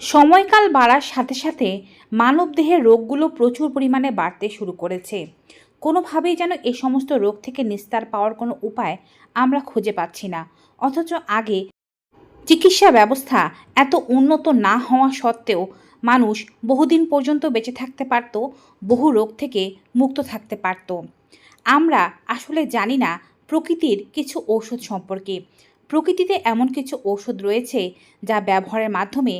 সময়কাল বাড়ার সাথে সাথে মানবদেহের রোগগুলো প্রচুর পরিমাণে বাড়তে শুরু করেছে। কোনোভাবেই যেন এ সমস্ত রোগ থেকে নিস্তার পাওয়ার কোনো উপায় আমরা খুঁজে পাচ্ছি না। অথচ আগে চিকিৎসা ব্যবস্থা এত উন্নত না হওয়া সত্ত্বেও মানুষ বহুদিন পর্যন্ত বেঁচে থাকতে পারত, বহু রোগ থেকে মুক্ত থাকতে পারত। আমরা আসলে জানি না প্রকৃতির কিছু ঔষধ সম্পর্কে। প্রকৃতিতে এমন কিছু ঔষধ রয়েছে যা ব্যবহারের মাধ্যমে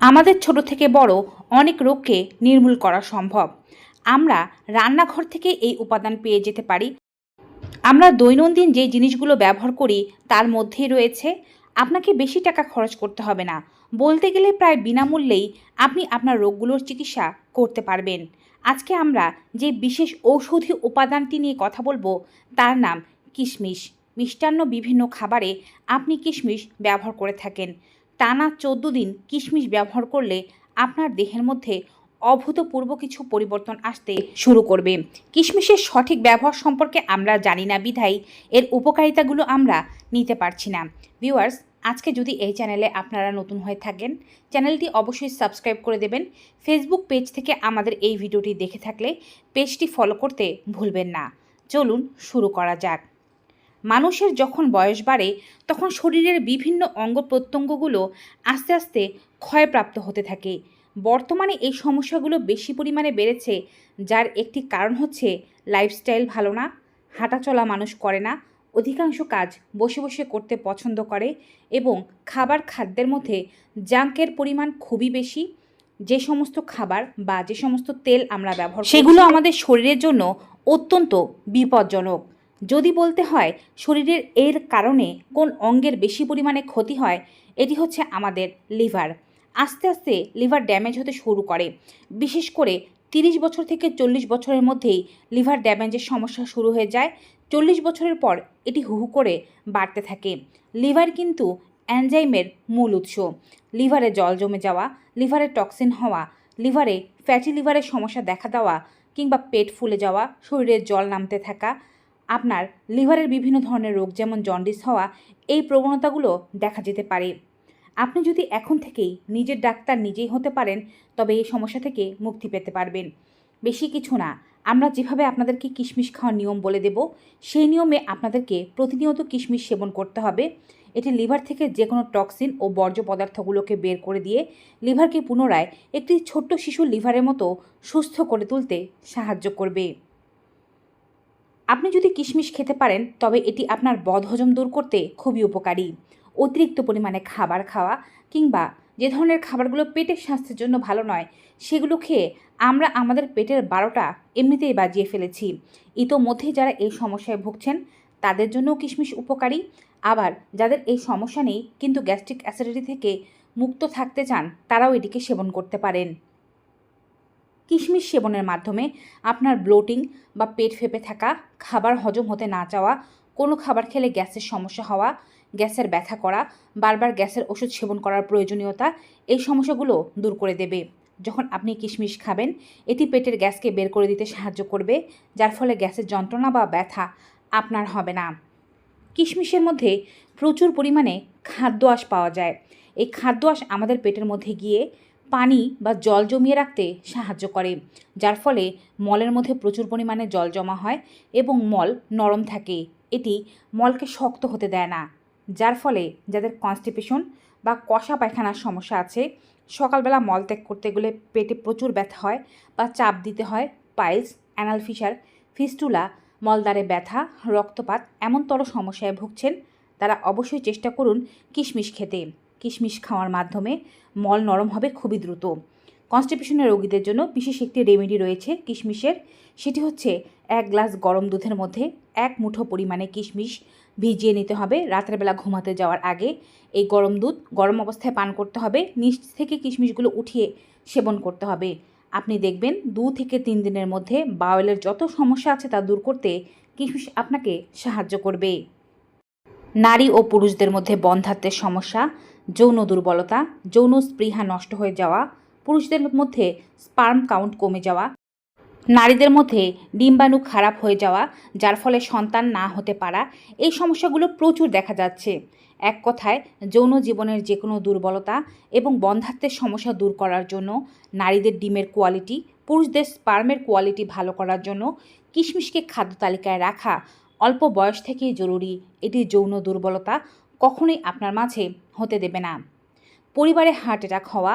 আমাদের ছোট থেকে বড় অনেক রোগকে নির্মূল করা সম্ভব। আমরা রান্নাঘর থেকে এই উপাদান পেয়ে যেতে পারি। আমরা দৈনন্দিন যে জিনিসগুলো ব্যবহার করি, তার মধ্যেই রয়েছে, আপনাকে বেশি টাকা খরচ করতে হবে না। বলতে গেলে প্রায় বিনামূল্যেই আপনি আপনার রোগগুলোর চিকিৎসা করতে পারবেন। আজকে আমরা যে বিশেষ ঔষধি উপাদানটি নিয়ে কথা বলব, তার নাম কিশমিশ। মিষ্টান্ন বিভিন্ন খাবারে আপনি কিশমিশ ব্যবহার করে থাকেন। টানা চোদ্দ দিন কিশমিশ ব্যবহার করলে আপনার দেহের মধ্যে অভূতপূর্ব কিছু পরিবর্তন আসতে শুরু করবে। কিশমিশের সঠিক ব্যবহার সম্পর্কে আমরা জানি না, বিধায় এর উপকারিতাগুলো আমরা নিতে পারছি না। ভিউয়ার্স, আজকে যদি এই চ্যানেলে আপনারা নতুন হয়ে থাকেন, চ্যানেলটি অবশ্যই সাবস্ক্রাইব করে দেবেন। ফেসবুক পেজ থেকে আমাদের এই ভিডিওটি দেখে থাকলে পেজটি ফলো করতে ভুলবেন না। চলুন শুরু করা যাক। মানুষের যখন বয়স বাড়ে তখন শরীরের বিভিন্ন অঙ্গ প্রত্যঙ্গগুলো আস্তে আস্তে ক্ষয়প্রাপ্ত হতে থাকে। বর্তমানে এই সমস্যাগুলো বেশি পরিমাণে বেড়েছে যার একটি কারণ হচ্ছে লাইফস্টাইল ভালো না হাঁটাচলা মানুষ করে না অধিকাংশ কাজ বসে বসে করতে পছন্দ করে এবং খাবার খাদ্যের মধ্যে জাঙ্কের পরিমাণ খুবই বেশি। যে সমস্ত খাবার বা যে সমস্ত তেল আমরা ব্যবহার সেগুলো আমাদের শরীরের জন্য অত্যন্ত বিপজ্জনক। যদি বলতে হয় শরীরের এর কারণে কোন অঙ্গের বেশি পরিমাণে ক্ষতি হয়, এটি হচ্ছে আমাদের লিভার। আস্তে আস্তে লিভার ড্যামেজ হতে শুরু করে। বিশেষ করে তিরিশ বছর থেকে চল্লিশ বছরের মধ্যেই লিভার ড্যামেজের সমস্যা শুরু হয়ে যায়। চল্লিশ বছরের পর এটি হু হু করে বাড়তে থাকে। লিভার কিন্তু অ্যানজাইমের মূল উৎস। লিভারে জল জমে যাওয়া, লিভারে টক্সিন হওয়া, লিভারে ফ্যাটি লিভারের সমস্যা দেখা দেওয়া কিংবা পেট ফুলে যাওয়া, শরীরে জল নামতে থাকা আপনার লিভারের বিভিন্ন ধরনের রোগ, যেমন জন্ডিস হওয়া, এই প্রবণতাগুলো দেখা যেতে পারে। আপনি যদি এখন থেকেই নিজের ডাক্তার নিজেই হতে পারেন, তবে এই সমস্যা থেকে মুক্তি পেতে পারবেন। বেশি কিছু না, আমরা যেভাবে আপনাদেরকে কিশমিশ খাওয়ার নিয়ম বলে দেব, সেই নিয়মে আপনাদেরকে প্রতিনিয়ত কিশমিশ সেবন করতে হবে। এটি লিভার থেকে যে কোনো টক্সিন ও বর্জ্য পদার্থগুলোকে বের করে দিয়ে লিভারকে পুনরায় একটি ছোট্ট শিশু লিভারের মতো সুস্থ করে তুলতে সাহায্য করবে। আপনি যদি কিশমিশ খেতে পারেন, তবে এটি আপনার বদহজম দূর করতে খুবই উপকারী। অতিরিক্ত পরিমাণে খাবার খাওয়া কিংবা যে ধরনের খাবারগুলো পেটের স্বাস্থ্যের জন্য ভালো নয়, সেগুলো খেয়ে আমরা আমাদের পেটের বারোটা এমনিতেই বাজিয়ে ফেলেছি। ইতোমধ্যে যারা এই সমস্যায় ভুগছেন, তাদের জন্যও কিশমিশ উপকারী। আবার যাদের এই সমস্যা নেই, কিন্তু গ্যাস্ট্রিক অ্যাসিডিটি থেকে মুক্ত থাকতে চান, তারাও এটিকে সেবন করতে পারেন। কিশমিশ সেবনের মাধ্যমে আপনার ব্লোটিং বা পেট ফেপে থাকা, খাবার হজম হতে না চাওয়া, কোনো খাবার খেলে গ্যাসের সমস্যা হওয়া, গ্যাসের ব্যথা করা, বারবার গ্যাসের ওষুধ সেবন করার প্রয়োজনীয়তা, এই সমস্যাগুলো দূর করে দেবে। যখন আপনি কিশমিশ খাবেন, এটি পেটের গ্যাসকে বের করে দিতে সাহায্য করবে, যার ফলে গ্যাসের যন্ত্রণা বা ব্যথা আপনার হবে না। কিশমিশের মধ্যে প্রচুর পরিমাণে খাদ্য আঁশ পাওয়া যায়। এই খাদ্য আঁশ আমাদের পেটের মধ্যে গিয়ে পানি বা জল জমিয়ে রাখতে সাহায্য করে, যার ফলে মলের মধ্যে প্রচুর পরিমাণে জল জমা হয় এবং মল নরম থাকে। এটি মলকে শক্ত হতে দেয় না, যার ফলে যাদের কনস্টিপেশন বা কষা পায়খানার সমস্যা আছে, সকালবেলা মল ত্যাগ করতে গেলে পেটে প্রচুর ব্যথা হয় বা চাপ দিতে হয়, পাইলস, অ্যানাল ফিসার ফিস্টুলা মলদারে ব্যথা, রক্তপাত এমনতর সমস্যায় ভুগছেন, তারা অবশ্যই চেষ্টা করুন কিশমিশ খেতে। কিশমিশ খাওয়ার মাধ্যমে মল নরম হবে খুবই দ্রুত। কনস্টিপেশনের রোগীদের জন্য বিশেষ একটি রেমেডি রয়েছে কিশমিশের। সেটি হচ্ছে এক গ্লাস গরম দুধের মধ্যে এক মুঠো পরিমাণে কিশমিশ ভিজিয়ে নিতে হবে। রাতের বেলা ঘুমাতে যাওয়ার আগে এই গরম দুধ গরম অবস্থায় পান করতে হবে। নিচ থেকে কিশমিশগুলো উঠিয়ে সেবন করতে হবে। আপনি দেখবেন দু থেকে তিন দিনের মধ্যে বাওয়েলের যত সমস্যা আছে তা দূর করতে কিশমিশ আপনাকে সাহায্য করবে। নারী ও পুরুষদের মধ্যে বন্ধাত্বের সমস্যা যৌন দুর্বলতা, যৌন স্পৃহা নষ্ট হয়ে যাওয়া, পুরুষদের মধ্যে স্পার্ম কাউন্ট কমে যাওয়া, নারীদের মধ্যে ডিম্বাণু খারাপ হয়ে যাওয়া, যার ফলে সন্তান না হতে পারা, এই সমস্যাগুলো প্রচুর দেখা যাচ্ছে। এক কথায়, যৌন জীবনের যে কোনো দুর্বলতা এবং বন্ধাত্মের সমস্যা দূর করার জন্য, নারীদের ডিমের কোয়ালিটি পুরুষদের স্পার্মের কোয়ালিটি ভালো করার জন্য কিশমিশকে খাদ্য তালিকায় রাখা অল্প বয়স থেকেই জরুরি। এটি যৌন দুর্বলতা কখনোই আপনার মাঝে হতে দেবে না। পরিবারে হার্ট অ্যাটাক হওয়া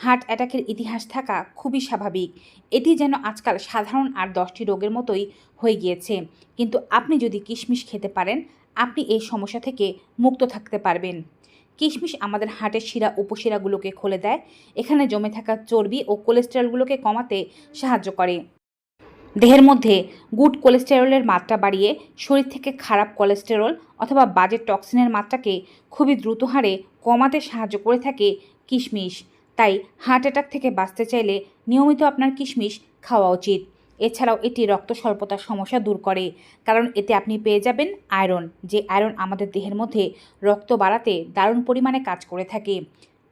হার্ট অ্যাটাকের ইতিহাস থাকা খুবই স্বাভাবিক। এটি যেন আজকাল সাধারণ আর দশটি রোগের মতোই হয়ে গিয়েছে। কিন্তু আপনি যদি কিশমিশ খেতে পারেন, আপনি এই সমস্যা থেকে মুক্ত থাকতে পারবেন। কিশমিশ আমাদের হার্টের শিরা উপশিরাগুলোকে খুলে দেয়। এখানে জমে থাকা চর্বি ও কোলেস্টেরলগুলোকে কমাতে সাহায্য করে। দেহের মধ্যে গুড কোলেস্টেরলের মাত্রা বাড়িয়ে শরীর থেকে খারাপ কোলেস্টেরল অথবা বাজে টক্সিনের মাত্রাকে খুবই দ্রুত হারে কমাতে সাহায্য করে থাকে কিশমিশ। তাই হার্ট অ্যাটাক থেকে বাঁচতে চাইলে নিয়মিত আপনার কিশমিশ খাওয়া উচিত। এছাড়াও এটি রক্ত স্বল্পতার সমস্যা দূর করে, কারণ এতে আপনি পেয়ে যাবেন আয়রন, যে আয়রন আমাদের দেহের মধ্যে রক্ত বাড়াতে দারুণ পরিমাণে কাজ করে থাকে।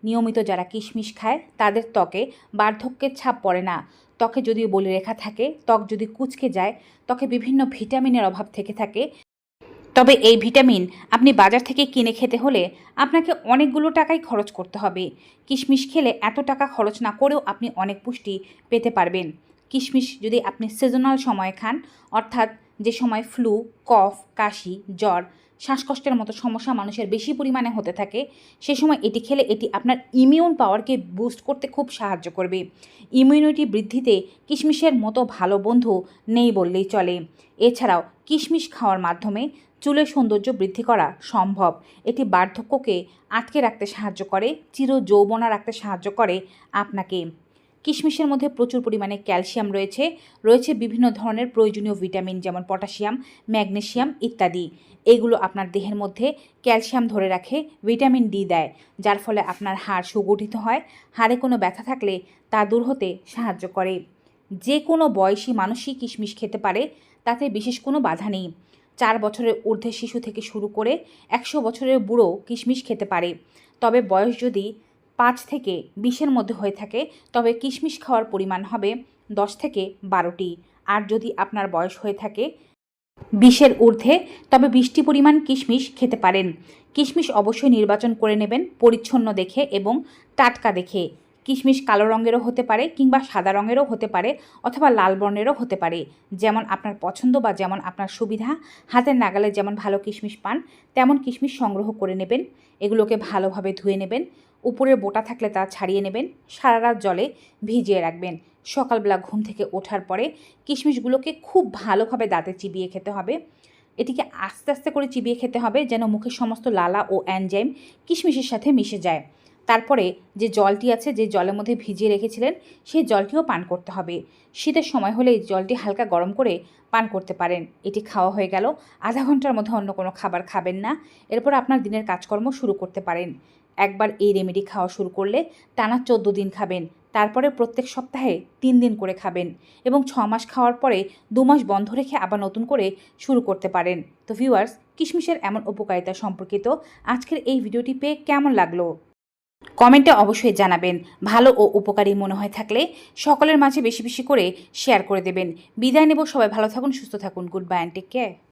নিয়মিত যারা কিশমিশ খায়, তাদের ত্বকে বার্ধক্যের ছাপ পড়ে না। ত্বকে যদি বলি রেখা থাকে, ত্বক যদি কুচকে যায়, ত্বকে বিভিন্ন ভিটামিনের অভাব থেকে থাকে। তবে এই ভিটামিন আপনি বাজার থেকে কিনে খেতে হলে আপনাকে অনেকগুলো টাকাই খরচ করতে হবে। কিশমিশ খেলে এত টাকা খরচ না করেও আপনি অনেক পুষ্টি পেতে পারবেন। কিশমিশ যদি আপনি সিজনাল সময়ে খান, অর্থাৎ যে সময় ফ্লু কফ কাশি, জ্বর শ্বাসকষ্টের মতো সমস্যা মানুষের বেশি পরিমাণে হতে থাকে, সে সময় এটি খেলে এটি আপনার ইমিউন পাওয়ারকে বুস্ট করতে খুব সাহায্য করবে। ইমিউনিটি বৃদ্ধিতে কিশমিশের মতো ভালো বন্ধু নেই বললেই চলে। এছাড়াও কিশমিশ খাওয়ার মাধ্যমে চুলের সৌন্দর্য বৃদ্ধি করা সম্ভব। এটি বার্ধক্যকে আটকে রাখতে সাহায্য করে চির যৌবনা রাখতে সাহায্য করে আপনাকে। কিশমিশের মধ্যে প্রচুর পরিমাণে ক্যালসিয়াম রয়েছে। রয়েছে বিভিন্ন ধরনের প্রয়োজনীয় ভিটামিন যেমন পটাশিয়াম, ম্যাগনেশিয়াম ইত্যাদি। এগুলো আপনার দেহের মধ্যে ক্যালসিয়াম ধরে রাখে, ভিটামিন ডি দেয়, যার ফলে আপনার হাড় সুগঠিত হয়। হাড়ে কোনো ব্যথা থাকলে তা দূর হতে সাহায্য করে। যে কোনো বয়সী মানুষই কিশমিশ খেতে পারে, তাতে বিশেষ কোনো বাধা নেই। চার বছরের ঊর্ধ্বে শিশু থেকে শুরু করে একশো বছরের বুড়ো কিশমিশ খেতে পারে। তবে বয়স যদি পাঁচ থেকে বিশের মধ্যে হয়ে থাকে, তবে কিশমিশ খাওয়ার পরিমাণ হবে দশ থেকে বারোটি। আর যদি আপনার বয়স হয়ে থাকে বিশের ঊর্ধ্বে, তবে বৃষ্টি পরিমাণ কিশমিশ খেতে পারেন। কিশমিশ অবশ্যই নির্বাচন করে নেবেন পরিচ্ছন্ন দেখে এবং টাটকা দেখে। কিশমিশ কালো রঙেরও হতে পারে কিংবা সাদা রঙেরও হতে পারে অথবা লাল বর্ণেরও হতে পারে। যেমন আপনার পছন্দ বা যেমন আপনার সুবিধা, হাতের নাগালে যেমন ভালো কিশমিশ পান, তেমন কিশমিশ সংগ্রহ করে নেবেন। এগুলোকে ভালোভাবে ধুয়ে নেবেন। উপরের বোটা থাকলে তা ছাড়িয়ে নেবেন সারা রাত জলে ভিজিয়ে রাখবেন। সকালবেলা ঘুম থেকে ওঠার পরে কিশমিশগুলোকে খুব ভালোভাবে দাঁতে চিবিয়ে খেতে হবে। এটিকে আস্তে আস্তে করে চিবিয়ে খেতে হবে যেন মুখের সমস্ত লালা ও অ্যানজাইম কিশমিশের সাথে মিশে যায়। তারপরে যে জলটি আছে, যে জলের মধ্যে ভিজিয়ে রেখেছিলেন, সেই জলটিও পান করতে হবে। শীতের সময় হলে জলটি হালকা গরম করে পান করতে পারেন। এটি খাওয়া হয়ে গেল। আধা ঘণ্টার মধ্যে অন্য কোনো খাবার খাবেন না। এরপর আপনার দিনের কাজকর্ম শুরু করতে পারেন। একবার এই রেমেডি খাওয়া শুরু করলে টানা চোদ্দ দিন খাবেন, তারপরে প্রত্যেক সপ্তাহে তিন দিন করে খাবেন এবং ছ মাস খাওয়ার পরে দু মাস বন্ধ রেখে আবার নতুন করে শুরু করতে পারেন। তো ভিউয়ার্স, কিশমিশের এমন উপকারিতা সম্পর্কিত আজকের এই ভিডিওটি পেয়ে কেমন লাগল? কমেন্টে অবশ্যই জানাবেন। ভালো ও উপকারী মনে হয় থাকলে সকলের মাঝে বেশি বেশি করে শেয়ার করে দেবেন। বিদায় নেব সবাই, ভালো থাকুন, সুস্থ থাকুন। Good bye, and take care.